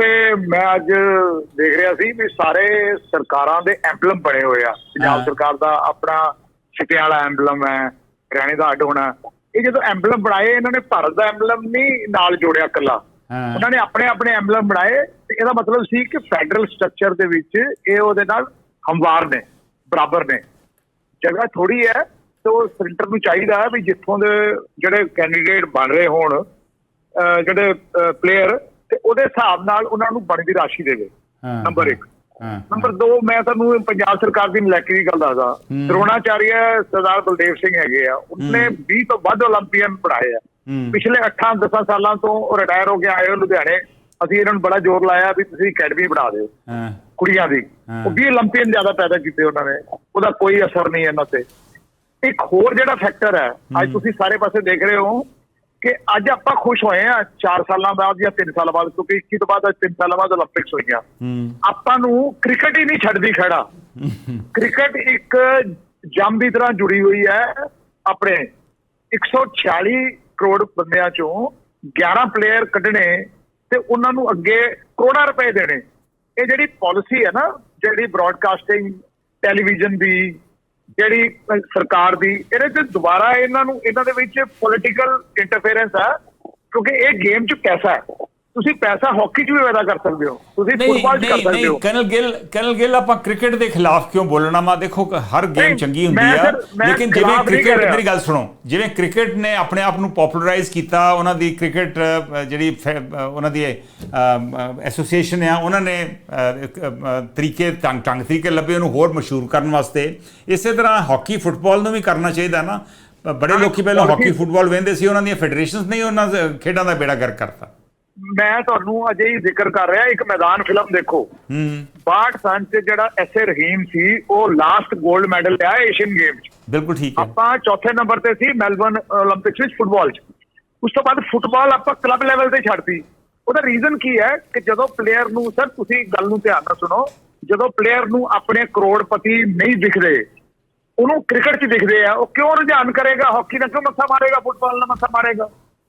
ਇਹ ਮੈਂ ਅੱਜ ਦੇਖ ਰਿਹਾ ਸੀ ਵੀ ਸਾਰੇ ਸਰਕਾਰਾਂ ਦੇ ਐਂਬਲਮ ਬਣੇ ਹੋਏ ਆ। ਪੰਜਾਬ ਸਰਕਾਰ ਦਾ ਆਪਣਾ ਸਿੱਟਿਆਂ ਵਾਲਾ ਐਂਬਲਮ ਹੈ ਹਰਿਆਣੇ ਦਾ ਅੱਡ ਹੋਣਾ। ਇਹ ਜਦੋਂ ਐਂਬਲਮ ਬਣਾਏ ਇਹਨਾਂ ਨੇ ਭਾਰਤ ਦਾ ਐਂਬਲਮ ਨਹੀਂ ਨਾਲ ਜੋੜਿਆ ਇਕੱਲਾ। ਉਹਨਾਂ ਨੇ ਆਪਣੇ ਆਪਣੇ ਐਂਬਲਮ ਬਣਾਏ ਤੇ ਇਹਦਾ ਮਤਲਬ ਸੀ ਕਿ ਫੈਡਰਲ ਸਟਰਕਚਰ ਦੇ ਵਿੱਚ ਇਹ ਉਹਦੇ ਨਾਲ ਹਮਵਾਰ ਨੇ ਬਰਾਬਰ ਨੇ। ਜਗ੍ਹਾ ਥੋੜੀ ਹੈ ਤੇ ਉਹ ਸੈਂਟਰ ਨੂੰ ਚਾਹੀਦਾ ਵੀ ਜਿੱਥੋਂ ਦੇ ਜਿਹੜੇ ਕੈਂਡੀਡੇਟ ਬਣ ਰਹੇ ਹੋਣ ਜਿਹੜੇ ਪਲੇਅਰ ਤੇ ਉਹਦੇ ਹਿਸਾਬ ਨਾਲ ਉਹਨਾਂ ਨੂੰ ਬਣਦੀ ਰਾਸ਼ੀ ਦੇਵੇ ਨੰਬਰ 1 ਨੰਬਰ 2 ਮੈਂ ਤੁਹਾਨੂੰ ਪੰਜਾਬ ਸਰਕਾਰ ਦੀ ਮਲੈਕੀ ਦੀ ਗੱਲ ਦੱਸਦਾ। ਤਰੋਣਾਚਾਰੀਆ ਸਰਦਾਰ ਬਲਦੇਵ ਸਿੰਘ ਹੈਗੇ ਆ ਉਹਨੇ 20 ਤੋਂ ਵੱਧ 올림픽ੀਅਨ ਪੜਾਏ ਆ ਪਿਛਲੇ 8-10 ਸਾਲਾਂ ਤੋਂ ਉਹ ਰਿਟਾਇਰ ਹੋ ਕੇ ਆਏ ਹੋ ਲੁਧਿਆਣੇ। ਅਸੀਂ ਇਹਨਾਂ ਨੂੰ ਬੜਾ ਜ਼ੋਰ ਲਾਇਆ ਵੀ ਤੁਸੀਂ ਅਕੈਡਮੀ ਬਣਾ ਦਿਓ। ਕੁੜੀਆਂ ਦੀ। ਉਹ 20 올림픽ੀਅਨ ਜ਼ਿਆਦਾ ਪੈਦਾ ਕੀਤੇ ਉਹਨਾਂ ਨੇ। ਉਹਦਾ ਕੋਈ ਅਸਰ ਨਹੀਂ ਇਹਨਾਂ ਤੇ। ਇੱਕ ਹੋਰ ਜਿਹੜਾ ਫੈਕਟਰ ਹੈ ਅੱਜ ਤੁਸੀਂ ਸਾਰੇ ਪਾਸੇ ਦੇਖ ਰਹੇ ਹੋ ਕਿ ਅੱਜ ਆਪਾਂ ਖੁਸ਼ ਹੋਏ ਆ 4 ਸਾਲਾਂ ਬਾਅਦ ਜਾਂ 3 ਸਾਲਾਂ ਬਾਅਦ ਕਿਉਂਕਿ 21 ਤੋਂ ਬਾਅਦ ਅੱਜ 3 ਸਾਲਾਂ ਬਾਅਦ ਓਲੰਪਿਕਸ ਹੋਈਆਂ। ਆਪਾਂ ਨੂੰ ਕ੍ਰਿਕਟ ਹੀ ਨਹੀਂ ਛੱਡਦੀ ਖੜਾ ਕ੍ਰਿਕਟ ਇੱਕ ਜੰਮ ਦੀ ਤਰ੍ਹਾਂ ਜੁੜੀ ਹੋਈ ਹੈ ਆਪਣੇ 146 ਕਰੋੜ ਬੰਦਿਆਂ ਚੋਂ 11 ਪਲੇਅਰ ਕੱਢਣੇ ਤੇ ਉਹਨਾਂ ਨੂੰ ਅੱਗੇ ਕਰੋੜਾਂ ਰੁਪਏ ਦੇਣੇ। ਇਹ ਜਿਹੜੀ ਪਾਲਿਸੀ ਹੈ ਨਾ ਜਿਹੜੀ ਬ੍ਰਾਡਕਾਸਟਿੰਗ ਟੈਲੀਵਿਜ਼ਨ ਦੀ ਜਿਹੜੀ ਸਰਕਾਰ ਦੀ, ਇਹਦੇ ਤੇ ਦੁਬਾਰਾ ਇਹਨਾਂ ਨੂੰ, ਇਹਨਾਂ ਦੇ ਵਿੱਚ ਪੋਲਿਟੀਕਲ ਇੰਟਰਫੇਰੈਂਸ ਹੈ, ਕਿਉਂਕਿ ਇਹ ਗੇਮ 'ਚ ਪੈਸਾ ਹੈ। ਤੁਸੀਂ ਪੈਸਾ ਹਾਕੀ 'ਚ ਵੀ ਪੈਦਾ ਕਰ ਸਕਦੇ ਹੋ। ਤੁਸੀਂ ਫੁੱਟਬਾਲ 'ਚ ਕਰ ਸਕਦੇ ਨਹੀਂ ਹੋ। ਕਰਨਲ ਗਿੱਲ ਕਰਨਲ ਗਿੱਲ ਆਪਾਂ ਕ੍ਰਿਕਟ ਦੇ ਖਿਲਾਫ ਕਿਉਂ ਬੋਲਣਾ? ਮਾ ਦੇਖੋ ਕਿ ਹਰ ਗੇਮ ਚੰਗੀ ਹੁੰਦੀ ਆ। ਲੇਕਿਨ ਜਿਵੇਂ ਕ੍ਰਿਕਟ। ਮੇਰੀ ਗੱਲ ਸੁਣੋ। ਜਿਵੇਂ ਕ੍ਰਿਕਟ ਨੇ ਆਪਣੇ ਆਪ ਨੂੰ ਪਪੂਲਰਾਈਜ਼ ਕੀਤਾ ਉਹਨਾਂ ਦੀ ਕ੍ਰਿਕਟ ਜਿਹੜੀ ਉਹਨਾਂ ਦੀ ਐਸੋਸੀਏਸ਼ਨ ਆ ਉਹਨਾਂ ਨੇ ਤਰੀਕੇ ਢੰਗ ਢੰਗ ਤਰੀਕੇ ਲੱਭੇ ਉਹਨੂੰ ਹੋਰ ਮਸ਼ਹੂਰ ਕਰਨ ਵਾਸਤੇ। ਇਸੇ ਤਰ੍ਹਾਂ ਹਾਕੀ ਫੁੱਟਬਾਲ ਨੂੰ ਵੀ ਕਰਨਾ ਚਾਹੀਦਾ ਨਾ। ਬੜੇ ਲੋਕੀ ਪਹਿਲਾਂ ਹਾਕੀ- ਫੁੱਟਬਾਲ ਵੇਖਦੇ ਸੀ ਉਹਨਾਂ ਦੀਆਂ ਫੈਡਰੇਸ਼ਨਸ ਨਹੀਂ ਉਹਨਾਂ ਖੇਡਾਂ ਦਾ ਬੇੜਾ ਗਰਕ ਕਰਤਾ। ਮੈਂ ਤੁਹਾਨੂੰ ਅਜੇ ਹੀ ਜ਼ਿਕਰ ਕਰ ਰਿਹਾ ਇੱਕ ਮੈਦਾਨ ਫਿਲਮ ਦੇਖੋ। ਹੂੰ। 62 ਸਾਲ ਤੇ ਜਿਹੜਾ ਐਸੇ ਰਹੀਮ ਸੀ ਉਹ ਲਾਸਟ 골ਡ ਮੈਡਲ ਲਿਆ ਏਸ਼ੀਅਨ ਗੇਮ ਚ। ਬਿਲਕੁਲ ਠੀਕ ਹੈ। ਆਪਾਂ ਚੌਥੇ ਨੰਬਰ ਤੇ ਸੀ ਮੈਲਬਨ 올림픽ਸ ਵਿੱਚ ਫੁੱਟਬਾਲ ਚ। ਉਸ ਤੋਂ ਬਾਅਦ ਫੁੱਟਬਾਲ ਆਪਾਂ ਕਲੱਬ ਲੈਵਲ ਤੇ ਛੱਡਤੀ। ਉਹਦਾ ਰੀਜ਼ਨ ਕੀ ਹੈ ਕਿ ਜਦੋਂ ਪਲੇਅਰ ਨੂੰ ਸਰ ਤੁਸੀਂ ਗੱਲ ਨੂੰ ਧਿਆਨ ਨਾਲ ਸੁਣੋ ਜਦੋਂ ਪਲੇਅਰ ਨੂੰ ਆਪਣੇ ਕਰੋੜਪਤੀ ਨਹੀਂ ਦਿਖਦੇ ਉਹਨੂੰ ਕ੍ਰਿਕਟ 'ਚ ਦਿਖਦੇ ਆ ਉਹ ਕਿਉਂ ਰੁਝਾਨ ਕਰੇਗਾ? ਹਾਕੀ ਨਾਲ ਕਿਉਂ ਮੱਥਾ ਮਾਰੇਗਾ? ਫੁੱਟਬਾਲ ਨਾਲ ਮੱਥਾ ਮਾਰੇਗਾ?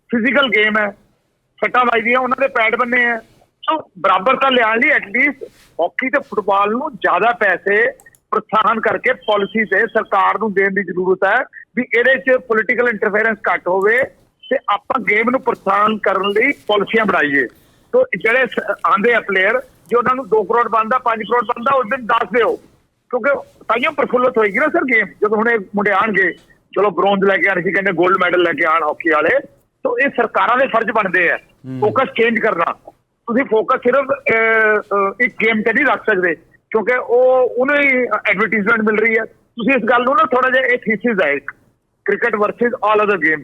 ਫਿਜ਼ੀਕਲ ਗੇਮ ਹੈ। ਸੱਟਾਂ ਵੱਜਦੀਆਂ, ਉਹਨਾਂ ਦੇ ਪੈਡ ਬੰਨੇ ਆ। ਸੋ ਬਰਾਬਰਤਾ ਲਿਆਉਣ ਲਈ ਐਟਲੀਸਟ ਹਾਕੀ ਤੇ ਫੁੱਟਬਾਲ ਨੂੰ ਜ਼ਿਆਦਾ ਪੈਸੇ ਪ੍ਰੋਤਸਾਹਨ ਕਰਕੇ ਪਾਲਿਸੀ ਤੇ ਸਰਕਾਰ ਨੂੰ ਦੇਣ ਦੀ ਜ਼ਰੂਰਤ ਹੈ ਵੀ ਇਹਦੇ 'ਚ ਪੋਲਿਟੀਕਲ ਇੰਟਰਫੇਰੈਂਸ ਘੱਟ ਹੋਵੇ ਤੇ ਆਪਾਂ ਗੇਮ ਨੂੰ ਪ੍ਰੋਤਸਾਹਨ ਕਰਨ ਲਈ ਪਾਲਿਸੀਆਂ ਬਣਾਈਏ। ਤੋ ਜਿਹੜੇ ਸ- ਆਂਦੇ ਆ ਪਲੇਅਰ ਜੇ ਉਹਨਾਂ ਨੂੰ 2 ਕਰੋੜ ਬਣਦਾ 5 ਕਰੋੜ ਬਣਦਾ, ਉਸ ਦਿਨ ਦੱਸ ਦਿਓ। ਕਿਉਂਕਿ ਤਾਈਓ ਪ੍ਰਫੁੱਲਤ ਹੋਏਗੀ ਨਾ ਸਰ ਗੇਮ ਜਦੋਂ ਹੁਣ ਇਹ ਮੁੰਡੇ ਆਣਗੇ ਚਲੋ ਬ੍ਰੌਂਜ਼ ਲੈ ਕੇ ਆਣ ਸੀ ਕਹਿੰਦੇ 골ਡ ਮੈਡਲ ਲੈ ਕੇ ਆਣ ਹਾਕੀ ਵਾਲੇ। ਤਾਂ ਇਹ ਸਰਕਾਰਾਂ ਦੇ ਫਰਜ਼ ਬਣਦੇ ਆ। ਫੋਕਸ ਚੇਂਜ ਕਰਨਾ। ਤੁਸੀਂ ਫੋਕਸ ਸਿਰਫ ਇੱਕ ਗੇਮ ਤੇ ਨਹੀਂ ਰੱਖ ਸਕਦੇ ਕਿਉਂਕਿ ਉਹ ਉਹਨੂੰ ਹੀ ਐਡਵਰਟਾਈਜ਼ਮੈਂਟ ਮਿਲ ਰਹੀ ਹੈ। ਤੁਸੀਂ ਇਸ ਗੱਲ ਨੂੰ ਨਾ ਥੋੜਾ ਜਿਹਾ ਇਹ ਥੀਸਿਸ ਹੈ ਇੱਕ। Cricket versus all other game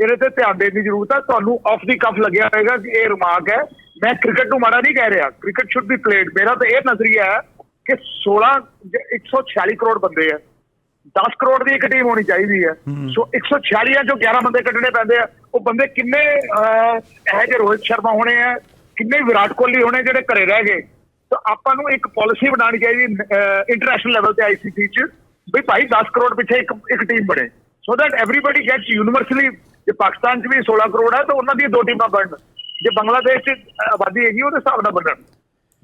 ਇਹਦੇ ਤੇ ਧਿਆਨ ਦੇਣ ਦੀ ਜ਼ਰੂਰਤ ਹੈ ਤੁਹਾਨੂੰ ਆਫ ਦੀ ਕਫ ਲੱਗਿਆ ਹੋਵੇਗਾ ਕਿ ਇਹ ਰਿਮਾਰਕ ਹੈ। ਮੈਂ ਕ੍ਰਿਕਟ ਨੂੰ ਮਾੜਾ ਨਹੀਂ ਕਹਿ ਰਿਹਾ। ਕ੍ਰਿਕਟ ਸ਼ੁੱਡ ਬੀ ਪਲੇਡ ਮੇਰਾ ਤਾਂ ਇਹ ਨਜ਼ਰੀਆ ਹੈ ਕਿ 16 ਜ- 146 ਕਰੋੜ ਬੰਦੇ ਆ। 10 ਕਰੋੜ ਦੀ ਇੱਕ ਟੀਮ ਹੋਣੀ ਚਾਹੀਦੀ ਹੈ। ਸੋ 146 ਚੋਂ 11 ਬੰਦੇ ਕੱਢਣੇ ਪੈਂਦੇ ਆ ਉਹ ਬੰਦੇ ਕਿੰਨੇ ਅਹ, ਇਹੋ ਜਿਹੇ ਰੋਹਿਤ ਸ਼ਰਮਾ ਹੋਣੇ ਆ ਕਿੰਨੇ ਵਿਰਾਟ ਕੋਹਲੀ ਹੋਣੇ ਜਿਹੜੇ ਘਰੇ ਰਹਿ ਗਏ। ਤਾਂ ਆਪਾਂ ਨੂੰ ਇੱਕ ਪਾਲਿਸੀ ਬਣਾਉਣੀ ਚਾਹੀਦੀ ਇੰਟਰਨੈਸ਼ਨਲ ਲੈਵਲ ਤੇ ਆਈਸੀਸੀ ਚ ਵੀ ਭਾਈ 10 ਕਰੋੜ ਪਿੱਛੇ ਇੱਕ ਇੱਕ ਟੀਮ ਬਣੇ। So that everybody gets universally ਜੇ ਪਾਕਿਸਤਾਨ ਚ ਵੀ 16 ਕਰੋੜ ਹੈ ਤਾਂ ਉਹਨਾਂ ਦੀਆਂ ਦੋ ਟੀਮਾਂ ਬਣਨ ਜੇ ਬੰਗਲਾਦੇਸ਼ ਚ ਆਬਾਦੀ ਹੈਗੀ ਉਹਦੇ ਹਿਸਾਬ ਨਾਲ ਬਣਨ।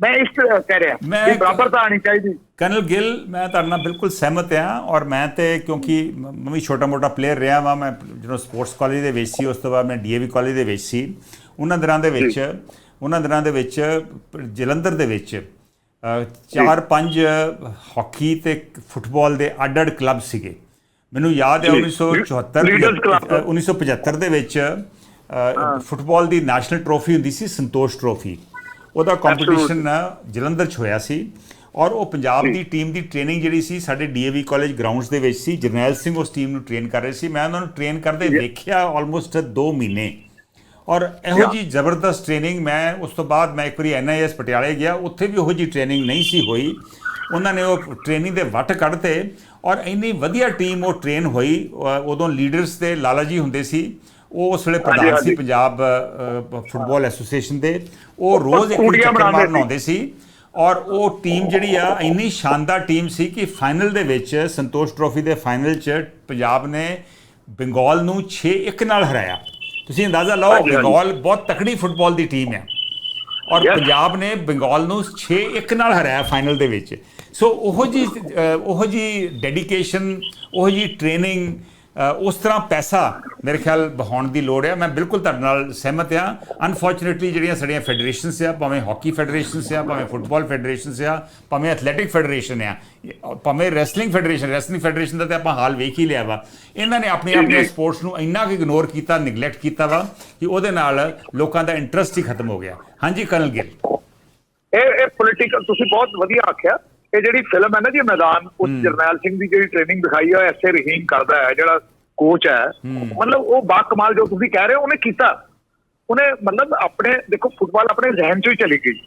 ਮੈਂ ਇਸ ਤਰ੍ਹਾਂ ਕਹਿ ਰਿਹਾ। ਕਿ ਬਰਾਬਰਤਾ ਆਣੀ ਚਾਹੀਦੀ। ਕਰਨਲ ਗਿੱਲ ਮੈਂ ਤੁਹਾਡੇ ਨਾਲ ਬਿਲਕੁਲ ਸਹਿਮਤ ਹਾਂ ਔਰ ਮੈਂ ਤੇ ਕਿਉਂਕਿ ਮ- ਵੀ ਛੋਟਾ ਮੋਟਾ ਪਲੇਅਰ ਰਿਹਾ ਵਾਂ ਮੈਂ ਜਦੋਂ ਸਪੋਰਟਸ ਕਾਲਜ ਦੇ ਵਿੱਚ ਸੀ ਉਸ ਤੋਂ ਬਾਅਦ ਮੈਂ ਡੀਏਵੀ ਕਾਲਜ ਦੇ ਵਿੱਚ ਸੀ। ਉਹਨਾਂ ਦਿਨਾਂ ਦੇ ਵਿੱਚ ਉਹਨਾਂ ਦਿਨਾਂ ਦੇ ਵਿੱਚ ਜਲੰਧਰ ਦੇ ਵਿੱਚ ਚਾਰ ਪੰਜ ਹਾਕੀ ਤੇ ਫੁੱਟਬਾਲ ਦੇ ਅੱਡ-ਅੱਡ ਕਲੱਬ ਸੀਗੇ। ਮੈਨੂੰ ਯਾਦ ਹੈ ਜੀ। 1974 Leaders Club। ਅ, 1975 ਦੇ ਵਿੱਚ ਫੁੱਟਬਾਲ ਦੀ ਨੈਸ਼ਨਲ ਟਰੋਫੀ ਹੁੰਦੀ ਸੀ ਸੰਤੋਸ਼ ਟਰੋਫੀ ਉਹਦਾ ਕੰਪੀਟੀਸ਼ਨ ਜਲੰਧਰ 'ਚ ਹੋਇਆ ਸੀ ਔਰ ਉਹ ਪੰਜਾਬ ਦੀ ਟੀਮ ਦੀ ਟ੍ਰੇਨਿੰਗ ਜਿਹੜੀ ਸੀ ਸਾਡੇ ਡੀਏਵੀ ਕਾਲਜ ਗਰਾਊਂਡਸ ਦੇ ਵਿੱਚ ਸੀ ਜਰਨੈਲ ਸਿੰਘ ਉਸ ਟੀਮ ਨੂੰ ਟ੍ਰੇਨ ਕਰ ਰਹੇ ਸੀ। ਮੈਂ ਉਹਨਾਂ ਨੂੰ ਟ੍ਰੇਨ ਕਰਦੇ ਦੇਖਿਆ ਆਲਮੋਸਟ 2 ਮਹੀਨੇ। ਔਰ ਇਹੋ ਜੀ। ਜ਼ਬਰਦਸਤ ਟ੍ਰੇਨਿੰਗ ਮੈਂ ਉਸ ਤੋਂ ਬਾਅਦ ਮੈਂ ਇੱਕ ਵਾਰੀ ਐਨਆਈਐਸ ਪਟਿਆਲੇ ਗਿਆ ਉੱਥੇ ਵੀ ਉਹੋ ਜੀ ਟ੍ਰੇਨਿੰਗ ਨਹੀਂ ਸੀ ਹੋਈ। ਉਹਨਾਂ ਨੇ ਉਹ ਟ੍ਰੇਨਿੰਗ ਦੇ ਵੱਟ ਕੱਢਤੇ ਔਰ ਇੰਨੀ ਵਧੀਆ ਟੀਮ ਉਹ ਟ੍ਰੇਨ ਹੋਈ ਉਦੋਂ ਲੀਡਰਸ ਦੇ ਲਾਲਾ ਜੀ ਹੁੰਦੇ ਸੀ। ਉਹ ਉਸ ਵੇਲੇ ਪ੍ਰਧਾਨ। ਸੀ ਪੰਜਾਬ ਫੁੱਟਬਾਲ ਐਸੋਸੀਏਸ਼ਨ ਦੇ ਉਹ ਰੋਜ਼ ਇੱਕ ਚੱਕਰ ਬਣਾਉਂਦੇ ਮਾਰਨ ਆਉਂਦੇ ਸੀ ਔਰ ਉਹ ਟੀਮ ਜਿਹੜੀ ਆ ਇੰਨੀ ਸ਼ਾਨਦਾਰ ਟੀਮ ਸੀ ਕਿ ਫਾਈਨਲ ਦੇ ਵਿੱਚ ਸੰਤੋਸ਼ ਟਰੋਫੀ ਦੇ ਫਾਈਨਲ 'ਚ ਪੰਜਾਬ ਨੇ ਬੰਗਾਲ ਨੂੰ 6-1 ਨਾਲ ਹਰਾਇਆ ਤੁਸੀਂ ਅੰਦਾਜ਼ਾ ਲਾਓ। ਬੰਗਾਲ ਬਹੁਤ ਤਕੜੀ ਫੁੱਟਬਾਲ ਦੀ ਟੀਮ ਹੈ ਔਰ. ਪੰਜਾਬ ਨੇ ਬੰਗਾਲ ਨੂੰ 6-1 ਨਾਲ ਹਰਾਇਆ ਫਾਈਨਲ ਦੇ ਵਿੱਚ ਸੋ ਉਹੋ ਜੀ ਉਹੋ ਜੀ ਡੈਡੀਕੇਸ਼ਨ ਉਹੋ ਜੀ ਟ੍ਰੇਨਿੰਗ ਉਸ ਤਰ੍ਹਾਂ ਪੈਸਾ ਮੇਰੇ ਖਿਆਲ ਬਹਾਉਣ ਦੀ ਲੋੜ ਹੈ ਮੈਂ ਬਿਲਕੁਲ ਤੁਹਾਡੇ ਨਾਲ ਸਹਿਮਤ ਹਾਂ ਅਨਫੋਰਚੂਨੇਟਲੀ ਜਿਹੜੀਆਂ ਸਾਡੀਆਂ ਫੈਡਰੇਸ਼ਨਸ ਆ, ਭਾਵੇਂ ਹਾਕੀ ਫੈਡਰੇਸ਼ਨਸ ਆ, ਭਾਵੇਂ ਫੁੱਟਬਾਲ ਫੈਡਰੇਸ਼ਨਸ ਆ, ਭਾਵੇਂ ਐਥਲੈਟਿਕ ਫੈਡਰੇਸ਼ਨ ਆ, ਭਾਵੇਂ ਰੈਸਲਿੰਗ ਫੈਡਰੇਸ਼ਨ ਰੈਸਲਿੰਗ ਫੈਡਰੇਸ਼ਨ ਦਾ ਤੇ ਆਪਾਂ ਹਾਲ ਵੇਖ ਹੀ ਲਿਆ ਵਾ। ਇਹਨਾਂ ਨੇ ਆਪਣੀ ਆਪਣੇ ਸਪੋਰਟਸ ਨੂੰ ਇੰਨਾ ਕਿ ਇਗਨੋਰ ਕੀਤਾ ਨਿਗਲੈਕਟ ਕੀਤਾ ਵਾ, ਕਿ ਉਹਦੇ ਨਾਲ ਲੋਕਾਂ ਦਾ ਇੰਟਰਸਟ ਹੀ ਖਤਮ ਹੋ ਗਿਆ। ਹਾਂਜੀ ਕਰਨਲ ਗਿੱਲ ਇਹ ਇਹ ਪੋਲੀਟੀਕਲ ਤੁਸੀਂ ਬਹੁਤ ਵਧੀਆ ਆਖਿਆ। ਇਹ ਜਿਹੜੀ ਫਿਲਮ ਹੈ ਨਾ ਜੀ ਮੈਦਾਨ ਉਸ ਜਰਨੈਲ ਸਿੰਘ ਦੀ ਜਿਹੜੀ ਟ੍ਰੇਨਿੰਗ ਦਿਖਾਈ ਹੈ ਐਸੇ ਰਹੀਮ ਕਰਦਾ ਹੈ ਜਿਹੜਾ ਕੋਚ ਹੈ। ਮਤਲਬ ਉਹ ਬਾ ਕਮਾਲ ਜੋ ਤੁਸੀਂ ਕਹਿ ਰਹੇ ਹੋ ਉਹਨੇ ਕੀਤਾ। ਉਹਨੇ ਮਤਲਬ ਆਪਣੇ ਦੇਖੋ ਫੁੱਟਬਾਲ ਆਪਣੇ ਜ਼ਹਿਨ ਚੋਂ ਹੀ ਚਲੀ ਗਈ।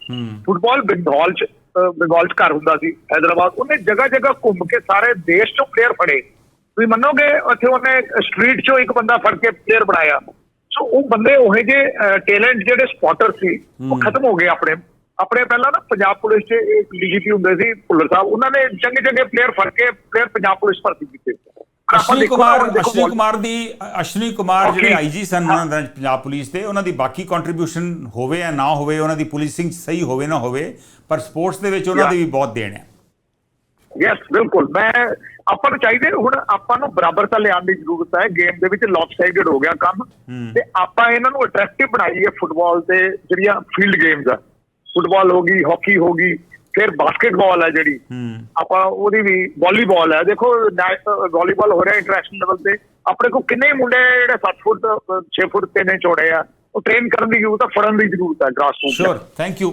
ਫੁੱਟਬਾਲ ਬੰਗਾਲ ਚ ਬੰਗਾਲ ਚ ਘਰ ਹੁੰਦਾ ਸੀ ਹైదరాబాద్ ਉਹਨੇ ਜਗ੍ਹਾ ਜਗ੍ਹਾ ਘੁੰਮ ਕੇ ਸਾਰੇ ਦੇਸ਼ ਚੋਂ ਪਲੇਅਰ ਫੜੇ। ਤੁਸੀਂ ਮੰਨੋਗੇ ਉੱਥੇ ਉਹਨੇ ਸਟਰੀਟ ਚੋਂ ਇੱਕ ਬੰਦਾ ਫੜ ਕੇ ਪਲੇਅਰ ਬਣਾਇਆ। ਸੋ ਉਹ ਬੰਦੇ ਉਹ ਜਿਹੇ ਟੈਲੈਂਟ ਜਿਹੜੇ ਸਪੋਟਰ ਸੀ ਉਹ ਖਤਮ ਹੋ ਗਏ ਆਪਣੇ ਆਪਣੇ ਪਹਿਲਾਂ ਨਾ ਪੰਜਾਬ ਪੁਲਿਸ 'ਚ ਇੱਕ ਡੀਜੀਪੀ ਹੁੰਦੇ ਸੀ ਭੁੱਲਰ ਸਾਹਿਬ ਉਹਨਾਂ ਨੇ ਚੰਗੇ ਚੰਗੇ ਪਲੇਅਰ ਫੜ ਕੇ ਪਲੇਅਰ ਪੰਜਾਬ ਪੁਲਿਸ ਭਰਤੀ ਕੀਤੇ। ਅਸ਼ਵਨੀ ਕੁਮਾਰ ਅਸ਼ਵਨੀ ਕੁਮਾਰ ਦੀ ਅਸ਼ਵਨੀ ਕੁਮਾਰ ਜਿਹੜੇ. ਆਈਜੀ ਸਨ ਉਹਨਾਂ ਦਾ ਪੰਜਾਬ ਪੁਲਿਸ ਦੇ ਉਹਨਾਂ ਦੀ ਬਾਕੀ ਕੰਟਰੀਬਿਊਸ਼ਨ ਹੋਵੇ ਜਾਂ ਨਾ ਹੋਵੇ ਉਹਨਾਂ ਦੀ ਪੁਲਿਸਿੰਗ ਸਹੀ ਹੋਵੇ ਨਾ ਹੋਵੇ ਪਰ ਸਪੋਰਟਸ ਦੇ ਵਿੱਚ ਉਹਨਾਂ. ਦੀ ਵੀ ਬਹੁਤ ਦੇਣ ਹੈ। ਯੈਸ ਬਿਲਕੁਲ। ਮੈਂ ਆਪਾਂ ਨੂੰ ਚਾਹੀਦੇ ਹੁਣ ਆਪਾਂ ਨੂੰ ਬਰਾਬਰਤਾ ਲਿਆਉਣ ਦੀ ਜ਼ਰੂਰਤ ਹੈ ਗੇਮ ਦੇ ਵਿੱਚ ਲੌਪਸਾਈਡਡ ਹੋ ਗਿਆ ਕੰਮ ਤੇ ਆਪਾਂ ਇਹਨਾਂ ਨੂੰ ਅਟਰੈਕਟਿਵ ਬਣਾਈਏ ਫੁੱਟਬਾਲ ਤੇ ਜਿਹੜੀਆਂ ਫੀਲਡ ਗੇਮਸ ਆ। ਫੁੱਟਬਾਲ ਹੋ ਗਈ ਹਾਕੀ ਹੋ ਗਈ ਫਿਰ ਬਾਸਕਟਬਾਲ ਹੈ ਜਿਹੜੀ। ਆਪਾਂ ਉਹਦੀ ਵੀ ਵਾਲੀਬਾਲ ਹੈ। ਦੇਖੋ ਵਾਲੀਬਾਲ ਹੋ ਰਿਹਾ ਇੰਟਰਨੈਸ਼ਨਲ ਲੈਵਲ ਤੇ। ਆਪਣੇ ਕੋਲ ਕਿੰਨੇ ਮੁੰਡੇ ਜਿਹੜੇ 7 ਫੁੱਟ 6 ਫੁੱਟ ਤਿੰਨ ਇੰਚ ਚੌੜੇ ਆ। ਉਹ ਟ੍ਰੇਨ ਕਰਨ ਦੀ ਜ਼ਰੂਰਤ ਹੈ ਫੜਨ ਦੀ ਜ਼ਰੂਰਤ ਹੈ ਗ੍ਰਾਸ ਰੂਟ ਸ਼ੋਰ ਥੈਂਕ ਯੂ